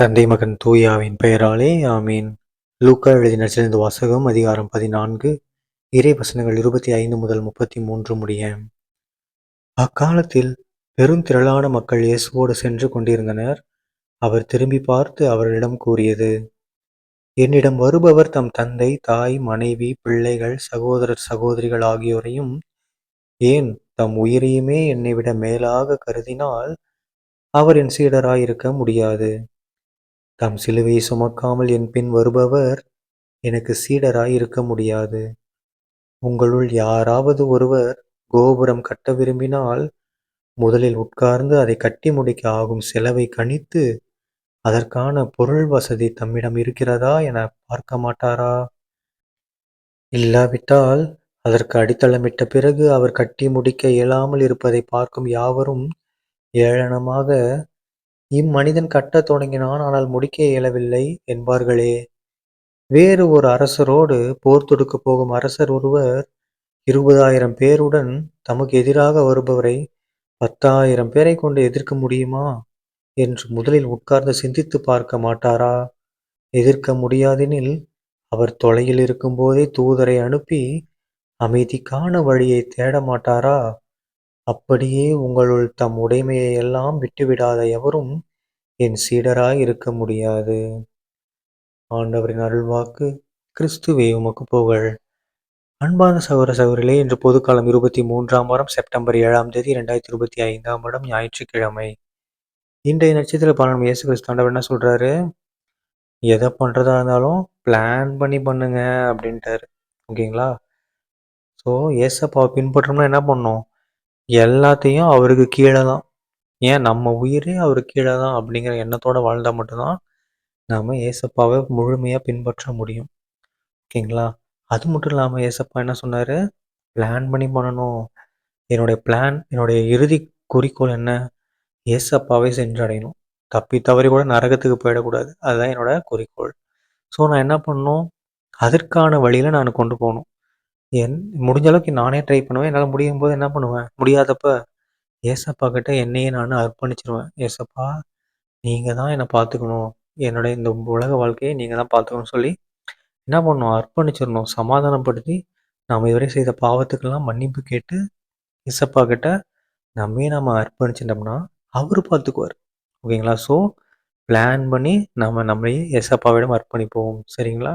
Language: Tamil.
தந்தை மகன் தூயாவின் பெயராலே ஆமீன். லூக்கா எழுதின சிறந்த வாசகம் அதிகாரம் பதினான்கு இறை வசனங்கள் இருபத்தி ஐந்து முதல் முப்பத்தி மூன்று முடிய. அக்காலத்தில் பெருந்திரளான மக்கள் இயேசுவோடு சென்று கொண்டிருந்தனர். அவர் திரும்பி பார்த்து அவர்களிடம் கூறியது என்னிடம் வருபவர் தம் தந்தை தாய் மனைவி பிள்ளைகள் சகோதரர் சகோதரிகள் ஆகியோரையும் ஏன் தம் உயிரையுமே என்னை விட மேலாக கருதினால் அவர் என் சீடராயிருக்க முடியாது. தம் சிலுவையை சுமக்காமல் என் பின் வருபவர் எனக்கு சீடராய் இருக்க முடியாது. உங்களுள் யாராவது ஒருவர் கோபுரம் கட்ட விரும்பினால் முதலில் உட்கார்ந்து அதை கட்டி முடிக்க ஆகும் செலவை கணித்து அதற்கான பொருள் வசதி தம்மிடம் இருக்கிறதா என பார்க்க மாட்டாரா? இல்லாவிட்டால் அதற்கு அடித்தளமிட்ட பிறகு அவர் கட்டி முடிக்க இயலாமல் இருப்பதை பார்க்கும் யாவரும் ஏளனமாக இம்மனிதன் கட்டத் தொடங்கினான் ஆனால் முடிக்க இயலவில்லை என்பார்களே. வேறு ஒரு அரசரோடு போர் தொடுக்கப் போகும் அரசர் ஒருவர் இருபதாயிரம் பேருடன் தமக்கு எதிராக வருபவரை பத்தாயிரம் பேரை கொண்டு எதிர்க்க முடியுமா என்று முதலில் உட்கார்ந்து சிந்தித்து பார்க்க மாட்டாரா? எதிர்க்க முடியாதெனில் அவர் தொலையில் இருக்கும்போதே தூதரை அனுப்பி அமைதிக்கான வழியை தேட மாட்டாரா? அப்படியே உங்களுள் தம் உடைமையை எல்லாம் விட்டுவிடாத எவரும் என் சீடராய் இருக்க முடியாது. ஆண்டவரின் அருள்வாக்கு கிறிஸ்துவே உமக்கு புகழ். அன்பான சகோதர சகோரிலே இன்று பொதுக்காலம் இருபத்தி மூன்றாம் வாரம் செப்டம்பர் ஏழாம் தேதி இரண்டாயிரத்தி இருபத்தி ஐந்தாம் வருடம் ஞாயிற்றுக்கிழமை. இன்றைய நட்சத்திர பலன் இயேசு கிறிஸ்தாண்டவர் என்ன சொல்றாரு? எதை பண்றதா இருந்தாலும் பிளான் பண்ணி பண்ணுங்க அப்படின்ட்டாரு. ஓகேங்களா? ஸோ ஏசப்பாவை பின்பற்றோம்னா என்ன பண்ணோம் எல்லாத்தையும் அவருக்கு கீழே தான். ஏன் நம்ம உயிரே அவருக்கு கீழே தான் அப்படிங்கிற எண்ணத்தோடு வாழ்ந்தால் மட்டும்தான் நாம் ஏசப்பாவை முழுமையாக பின்பற்ற முடியும். ஓகேங்களா? அது மட்டும் இல்லாமல் ஏசப்பா என்ன சொன்னார்? பிளான் பண்ணி பண்ணணும். என்னுடைய பிளான் என்னுடைய இறுதி குறிக்கோள் என்ன? ஏசப்பாவை சென்றடையணும். தப்பி தவறி கூட நரகத்துக்கு போயிடக்கூடாது. அதுதான் என்னோட குறிக்கோள். ஸோ நான் என்ன பண்ணணும்? அதற்கான வழியில் நான் கொண்டு போகணும். என் முடிஞ்ச அளவுக்கு நானே ட்ரை பண்ணுவேன். என்னால் முடியும் போது என்ன பண்ணுவேன்? முடியாதப்ப ஏசப்பா கிட்ட என்னையே நான் அர்ப்பணிச்சிருவேன். ஏசப்பா நீங்கள் தான் என்னை பார்த்துக்கணும். என்னுடைய இந்த உலக வாழ்க்கையை நீங்கள் தான் பார்த்துக்கணும்னு சொல்லி என்ன பண்ணணும் அர்ப்பணிச்சிடணும். சமாதானப்படுத்தி நாம் இதுவரை செய்த பாவத்துக்கெல்லாம் மன்னிப்பு கேட்டு ஏசப்பா கிட்ட நம்மே நம்ம அர்ப்பணிச்சிட்டோம்னா அவர் பார்த்துக்குவார். ஓகேங்களா? ஸோ பிளான் பண்ணி நம்ம நம்மளையே எசப்பாவிடம் அர்ப்பணிப்போம். சரிங்களா?